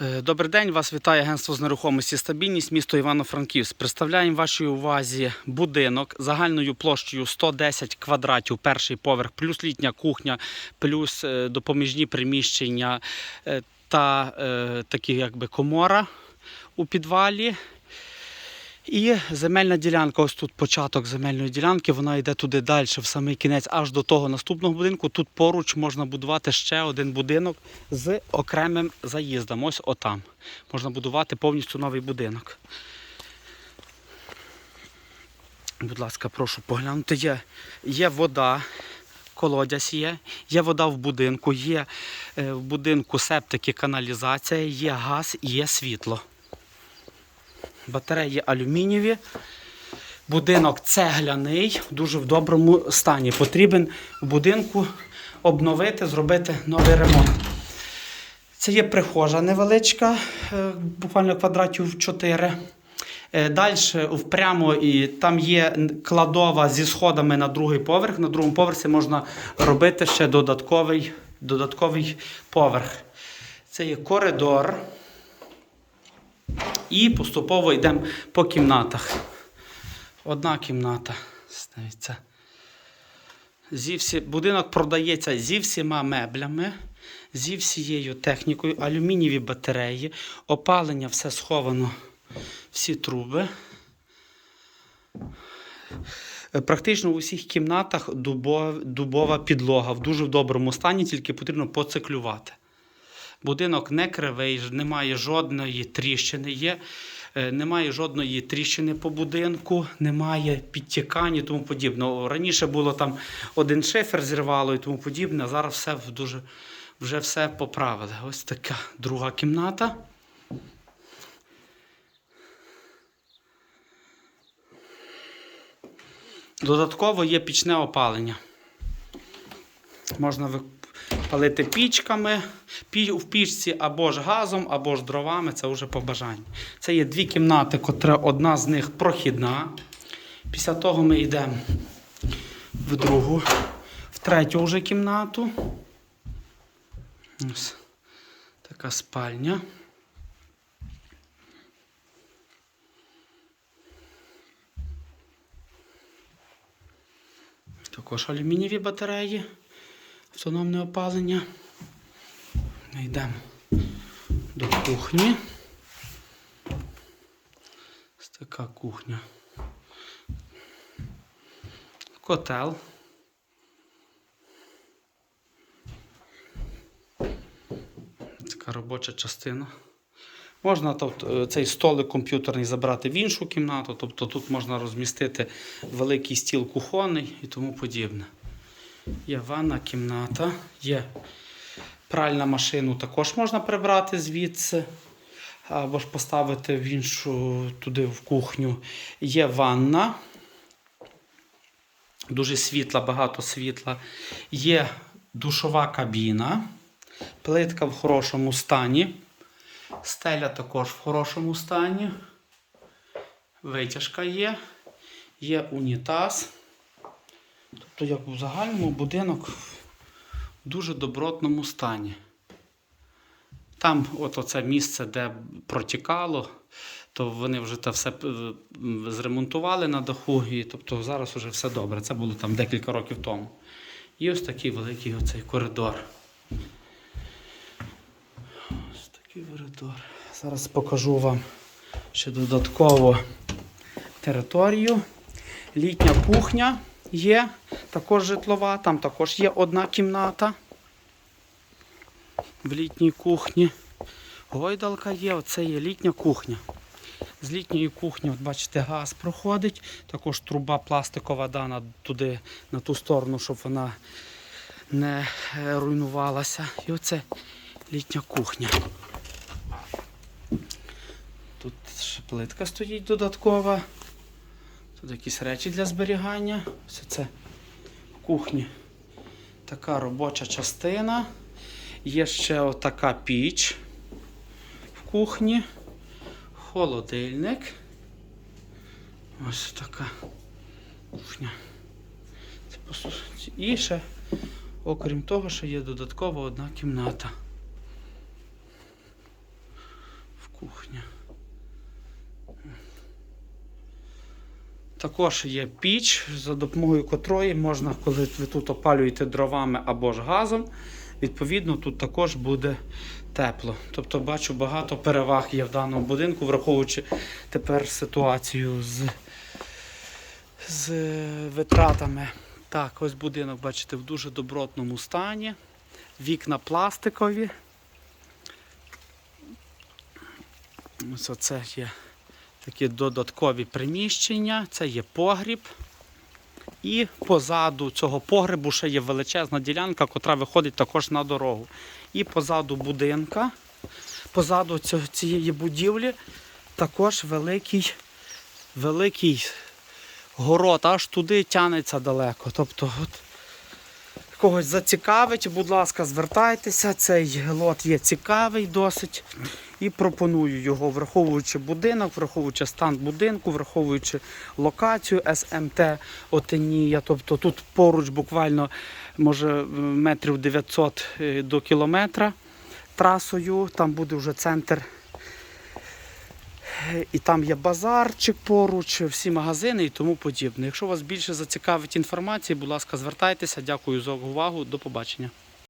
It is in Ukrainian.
Е, Добрий день, вас вітає агентство з нерухомості стабільність місто Івано-Франківськ. Представляємо вашій увазі будинок загальною площею 110 квадратів, перший поверх, плюс літня кухня, плюс е, допоміжні приміщення е, та е, такі якби комора у підвалі. І земельна ділянка, ось тут початок земельної ділянки, вона йде туди далі, в самий кінець, аж до того наступного будинку. Тут поруч можна будувати ще один будинок з окремим заїздом. Ось отам. Можна будувати повністю новий будинок. Будь ласка, прошу поглянути. Є, є вода, колодязь є, є вода в будинку, є е, в будинку септики, каналізація, є газ є світло. Батареї алюмінієві. Будинок цегляний, дуже в доброму стані. Потрібен в будинку обновити, зробити новий ремонт. Це є прихожа невеличка, е, буквально квадратів 4. Далі впрямо і там є кладова зі сходами на другий поверх. На другому поверсі можна робити ще додатковий, додатковий поверх. Це є коридор. І поступово йдемо по кімнатах. Одна кімната ставиться. Зі всі... Будинок продається зі всіма меблями, зі всією технікою, алюмінієві батареї, опалення все сховано, всі труби. Практично у всіх кімнатах дубова підлога в дуже доброму стані, тільки потрібно поциклювати. Будинок не кривий, немає жодної тріщини. Є, е, немає жодної тріщини по будинку, немає підтікань і тому подібне. Раніше було там один шифер зірвало і тому подібне, зараз все дуже, вже все поправили. Ось така друга кімната. Додатково є пічне опалення. Можна палити пічками в пічці або ж газом, або ж дровами, це вже по бажанню. Це є дві кімнати, котра одна з них прохідна. Після того ми йдемо в другу, в третю вже кімнату. Ось така спальня. Також алюмінієві батареї, автономне опалення. Ми йдемо до кухні. Ось така кухня. Котел. Така робоча частина. Можна тобто, цей столик комп'ютерний забрати в іншу кімнату, тобто тут можна розмістити великий стіл кухонний і тому подібне. Є ванна кімната, є пральна машину, також можна прибрати звідси, або ж поставити в іншу туди в кухню. Є ванна, дуже світла, багато світла. Є душова кабіна, плитка в хорошому стані. Стеля також в хорошому стані. Витяжка є. Є унітаз. Тобто, як у загальному будинок в дуже добротному стані. Там, от оце місце, де протікало, то вони вже те все е, зремонтували на даху, і тобто зараз вже все добре. Це було там декілька років тому. І ось такий великий оцей коридор. Ось такий коридор. Зараз покажу вам ще додатково територію. Літня кухня є, також житлова, там також є одна кімната в літній кухні. Гойдалка є, оце є літня кухня. З літньої кухні, от бачите, газ проходить, також труба пластикова дана туди, на ту сторону, щоб вона не е, руйнувалася. І оце літня кухня. Тут ще плитка стоїть додаткова. Тут якісь речі для зберігання. Все це в кухні. Така робоча частина. Є ще отака піч в кухні. Холодильник. Ось така кухня. І ще, окрім того, ще є додаткова одна кімната. Кухня. Також є піч, за допомогою котрої можна, коли ви тут опалюєте дровами або ж газом, відповідно, тут також буде тепло. Тобто бачу, багато переваг є в даному будинку, враховуючи тепер ситуацію з, з витратами. Так, ось будинок, бачите, в дуже добротному стані. Вікна пластикові. Ось оце є такі додаткові приміщення, це є погріб. І позаду цього погребу ще є величезна ділянка, котра виходить також на дорогу. І позаду будинка, позаду цієї будівлі також великий, великий город, аж туди тянеться далеко. Тобто, от, когось зацікавить, будь ласка, звертайтеся. Цей лот є цікавий досить. І пропоную його, враховуючи будинок, враховуючи стан будинку, враховуючи локацію СМТ Отенія. Тобто тут поруч буквально може метрів 900 е, до кілометра трасою. Там буде вже центр. І там є базарчик поруч, всі магазини і тому подібне. Якщо вас більше зацікавить інформація, будь ласка, звертайтеся. Дякую за увагу. До побачення.